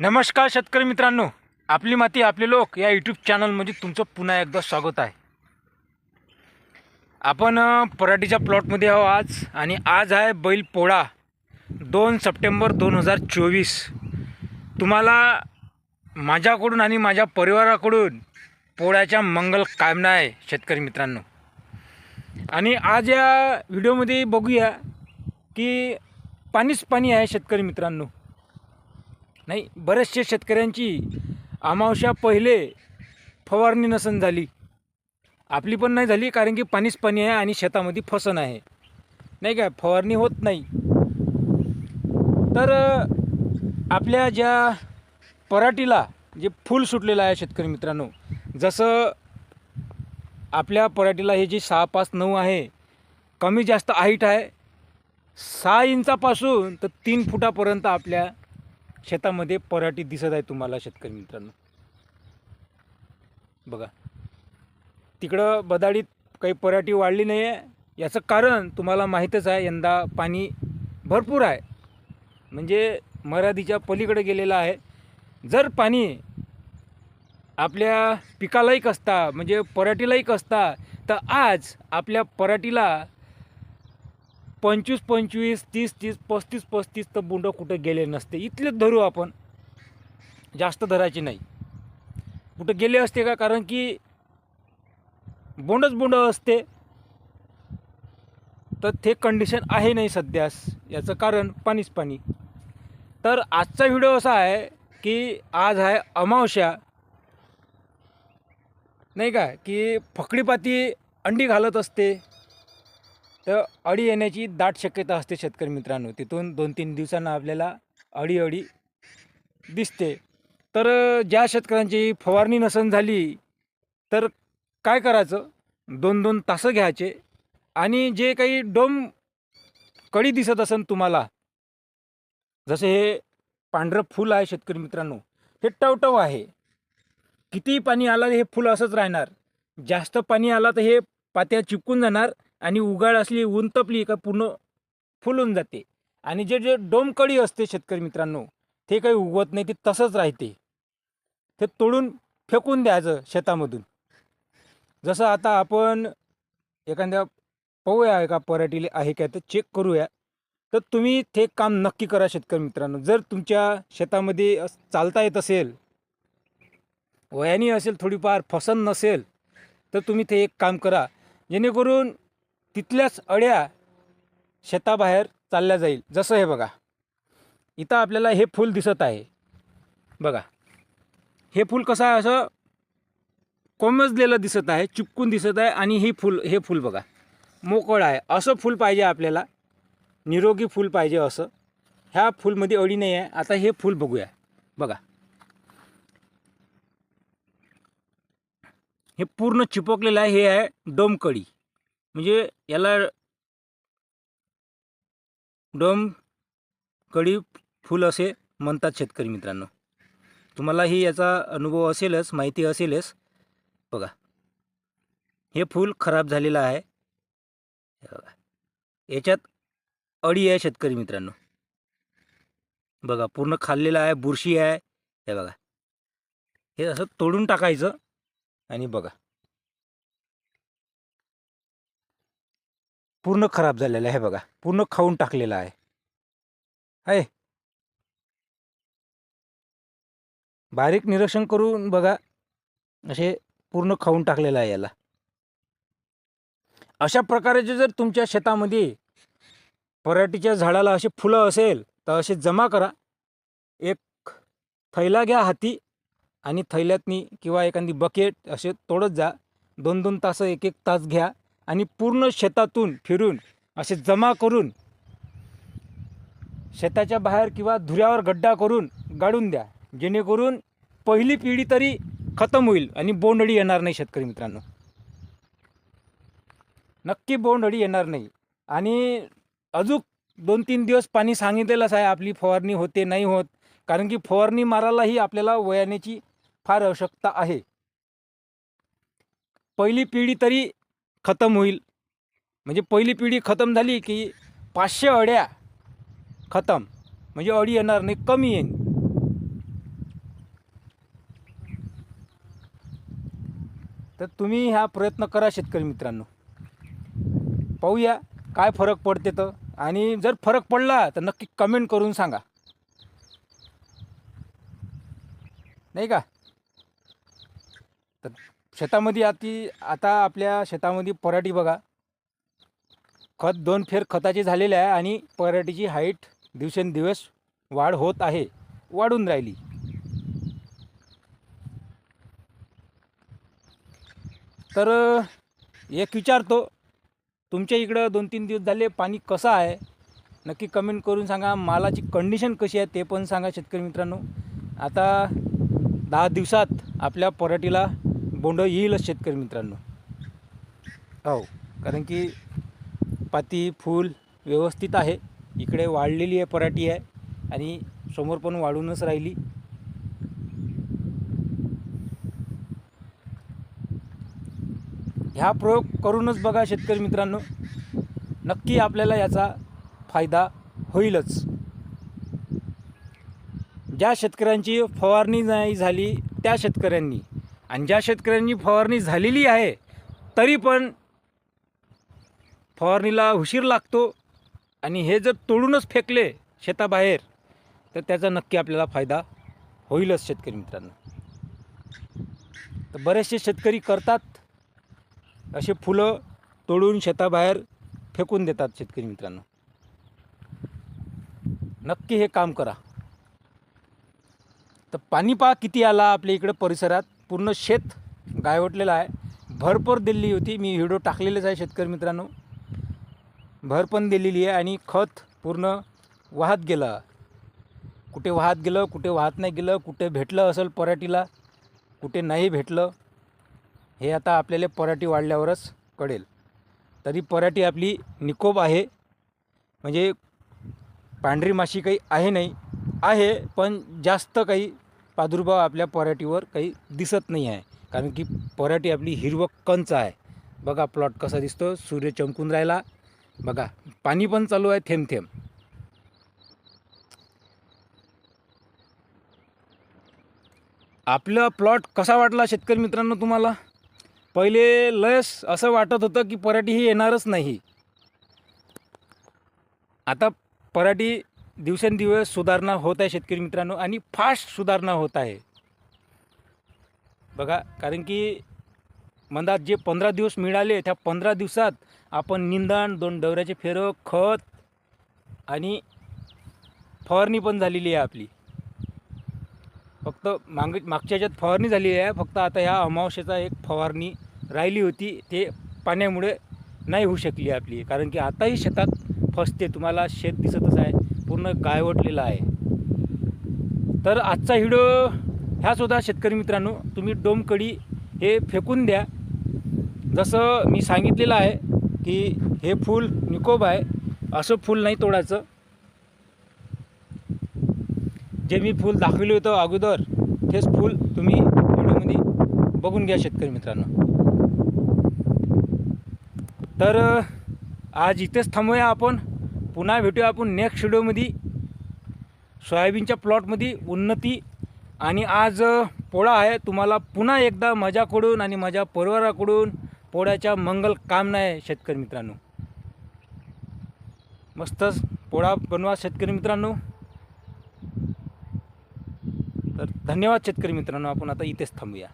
नमस्कार शेतकरी मित्रांनो. आपली माती आपले लोक या यूट्यूब चॅनलमध्ये तुमचं पुन्हा एकदा स्वागत आहे. आपण पराठीच्या प्लॉटमध्ये आहो आज आणि आज आहे बैल पोळा दोन सप्टेंबर दोन हजार चोवीस. तुम्हाला माझ्याकडून आणि माझ्या परिवाराकडून पोळ्याच्या मंगल कामना आहे शेतकरी मित्रांनो. आणि आज या व्हिडिओमध्ये बघूया की पाणीच पाणी आहे शेतकरी मित्रांनो. नाही बरेचसे शेतकऱ्यांची अमावश्या पहिले फवारणी नसन झाली. आपली पण नाही झाली कारण की पाणीच पाणी आहे आणि शेतामध्ये फसन आहे. नाही काय फवारणी होत नाही. तर आपल्या ज्या पराठीला जे फूल सुटलेलं आहे शेतकरी मित्रांनो जसं आपल्या पराठीला हे जे सहा पाच नऊ आहे कमी जास्त हाईट आहे सहा इंचापासून तर तीन फुटापर्यंत आपल्या शेतामध्ये पराठी दिसत आहे तुम्हाला शेतकरी मित्रांनो. बघा. तिकडं बदाडीत काही पराठी वाढली नाही आहे याचं कारण तुम्हाला माहीतच आहे यंदा पाणी भरपूर आहे. म्हणजे मराठीच्या पलीकडे गेलेलं आहे. जर पाणी आपल्या पिकालाही असता म्हणजे पराठीलाही असता तर आज आपल्या पराठीला पंचवीस पंचवीस तीस तीस पस्तीस पस्तीस तर बुंड कुठं गेले नसते. इथलेच धरू आपण. जास्त धरायचे नाही. कुठं गेले असते का? कारण की बोंडच बोंड असते. तर ते कंडिशन आहे नाही सध्यास. याचं कारण पाणीच पाणी. तर आजचा व्हिडिओ असा आहे की आज आहे अमावस्या. नाही का? की फकडीपाती अंडी घालत असते. तर अळी येण्याची दाट शक्यता असते शेतकरी मित्रांनो. तिथून दोन तीन दिवसांना आपल्याला अळी अळी दिसते. तर ज्या शेतकऱ्यांची फवारणी नसन झाली तर काय करायचं? दोन दोन तासं घ्यायचे आणि जे काही डोम कडी दिसत असन तुम्हाला जसे हे पांढरं फूल आहे शेतकरी मित्रांनो हे टवटव आहे. कितीही पाणी आलं हे फूल असंच राहणार. जास्त पाणी आलं तर हे पात्या चिपकून जाणार आणि उगाड असली ऊन तपली का पूर्ण फुलून जाते. आणि जे जे डोमकळी असते शेतकरी मित्रांनो ते काही उगवत नाही ते तसंच राहते. ते तोडून फेकून द्यायचं शेतामधून. जसं आता आपण एखाद्या पाहूया एका पराठीले आहे का तर चेक करूया. तर तुम्ही ते काम नक्की करा शेतकरी मित्रांनो. जर तुमच्या शेतामध्ये चालता येत असेल वयानी असेल थोडीफार फसन नसेल तर तुम्ही ते एक काम करा. जेणेकरून तिथल्याच अळ्या शेताबाहेर चालल्या जाईल. जसं हे बघा. इथं आपल्याला हे फूल दिसत आहे. बघा. हे फूल कसं आहे? असं कोमजलेलं दिसत आहे चिपकून दिसत आहे आणि ही फूल हे फूल बघा. मोकळ आहे. असं फूल पाहिजे आपल्याला. निरोगी फूल पाहिजे असं. ह्या फूलमध्ये अळी नाही आहे. आता हे फूल बघूया. बघा. हे पूर्ण चिपकलेलं आहे. हे आहे डोमकडी म्हणजे याला डोम कडी फूल असे म्हणतात शेतकरी मित्रांनो. तुम्हालाही याचा अनुभव असेलच माहिती असेलच. बघा. हे फूल खराब झालेलं आहे. हे बघा. याच्यात अळी आहे शेतकरी मित्रांनो. बघा पूर्ण खाल्लेलं आहे बुरशी आहे. हे बघा. हे असं तोडून टाकायचं आणि बघा. पूर्ण खराब झालेलं आहे बघा. पूर्ण खाऊन टाकलेलं आहे. आहे. बारीक निरीक्षण करून बघा. असे पूर्ण खाऊन टाकलेलं आहे याला. अशा प्रकारचे जर तुमच्या शेतामध्ये पराठीच्या झाडाला असे फुलं असेल तर असे जमा करा. एक थैला घ्या हाती आणि थैल्यातनी किंवा एखादी बकेट असे तोडत जा. दोन दोन तास एक एक तास घ्या. आणि पूर्ण शेतातून फिरून असे जमा करून शेताच्या बाहेर किंवा धुऱ्यावर गड्डा करून गाडून द्या. जेणेकरून पहिली पिढी तरी खतम होईल आणि बोंडळी येणार नाही शेतकरी मित्रांनो. नक्की बोंडअळी येणार नाही. आणि अजून दोन तीन दिवस पाणी सांगितलेलंच आहे आपली फवारणी होते नाही होत. कारण की फवारणी मारायलाही आपल्याला वयानेची फार आवश्यकता आहे. पहिली पिढी तरी खतम होईल. म्हणजे पहिली पिढी खतम झाली की पाचशे अड्या खतम. म्हणजे अडी येणार नाही कमी येईल तर तुम्ही हा प्रयत्न करा शेतकरी मित्रांनो. पाहूया काय फरक पडते तर. आणि जर फरक पडला तर नक्की कमेंट करून सांगा. नाही का? तर शेतामध्ये आती आता आपल्या शेतामध्ये पराठी बघा. खत दोन फेर खताचे झालेले आहे आणि पराठीची हाईट दिवसेंदिवस वाढ होत आहे वाढून राहिली. तर एक विचारतो तुमच्या इकडं दोन तीन दिवस झाले पाणी कसं आहे? नक्की कमेंट करून सांगा. मालाची कंडिशन कशी आहे ते पण सांगा शेतकरी मित्रांनो. आता दहा दिवसात आपल्या पराठीला बोंड येईलच शेतकरी मित्रांनो. हो. कारण की पाती फूल व्यवस्थित आहे. इकडे वाढलेली आहे पराठी आहे आणि समोर पण वाढूनच राहिली. ह्या प्रयोग करूनच बघा शेतकरी मित्रांनो. नक्की आपल्याला याचा फायदा होईलच. ज्या शेतकऱ्यांची फवारणी नाही झाली त्या शेतकऱ्यांनी आणि ज्या शेतकऱ्यांनी फवारणी झालेली आहे तरी पण फवारणीला उशीर लागतो आणि हे जर तोडूनच फेकले शेताबाहेर तर त्याचा नक्की आपल्याला फायदा होईलच शेतकरी मित्रांनो. तर बरेचसे शेतकरी करतात असे फुलं तोडून शेताबाहेर फेकून देतात शेतकरी मित्रांनो. नक्की हे काम करा. तर पाणीपा किती आला आपल्या इकडं परिसरात. पूर्ण शेत गायवटलेलं आहे. भरपूर दिलेली होती. मी व्हिडिओ टाकलेलेच आहे शेतकरी मित्रांनो. भर पण दिलेली आहे आणि खत पूर्ण वाहत गेलं. कुठे वाहत गेलं कुठे वाहत नाही गेलं कुठे भेटलं असेल पराठीला कुठे नाही भेटलं हे आता आपल्याला पराठी वाढल्यावरच कळेल. तरी पराठी आपली निकोप आहे. म्हणजे पांढरी माशी काही आहे नाही. आहे पण जास्त काही प्रादुर्भाव आपल्या पराठीवर काही दिसत नाही आहे. कारण की पराठी आपली हिरवं कंच आहे. बघा प्लॉट कसा दिसतो. सूर्य चमकून राहिला. बघा पाणी पण चालू आहे थेंब थेंब. आपला प्लॉट कसा वाटला शेतकरी मित्रांनो तुम्हाला? पहिले लयस असं वाटत होतं की पराठी ही येणारच नाही. आता पराठी दिवसेंदिवस सुधारणा होत आहे शेतकरी मित्रांनो आणि फास्ट सुधारणा होत आहे. बघा कारण की मंदात जे पंधरा दिवस मिळाले त्या पंधरा दिवसात आपण निंदण दोन डवऱ्याचे फेरं खत आणि फवारणी पण झालेली आहे आपली. फक्त माग मागच्या याच्यात फवारणी झालेली आहे फक्त आता ह्या अमावस्येचा एक फवारणी राहिली होती ते पाण्यामुळे नाही होऊ शकली आपली. कारण की आताही शेतात फसते तुम्हाला शेत दिसतच आहे. काय गायवटलेलं आहे. तर आजचा व्हिडिओ ह्यासुद्धा शेतकरी मित्रांनो तुम्ही डोमकडी हे फेकून द्या. जसं मी सांगितलेलं आहे की हे फूल निकोब आहे असं फूल नाही तोडायचं. जे मी फूल दाखवलं होतं अगोदर तेच फूल तुम्ही व्हिडिओमध्ये बघून घ्या शेतकरी मित्रांनो. तर आज इथेच थांबूया आपण. पुन्हा भेटूया आपण नेक्स्ट व्हिडिओमध्ये सोयाबीनच्या प्लॉटमध्ये उन्नती आणि आज पोळा आहे. तुम्हाला पुन्हा एकदा माझ्याकडून आणि माझ्या परिवाराकडून पोळ्याच्या मंगल कामना आहे शेतकरी मित्रांनो. मस्तच पोळा बनवा शेतकरी मित्रांनो. तर धन्यवाद शेतकरी मित्रांनो आपण आता इथेच थांबूया.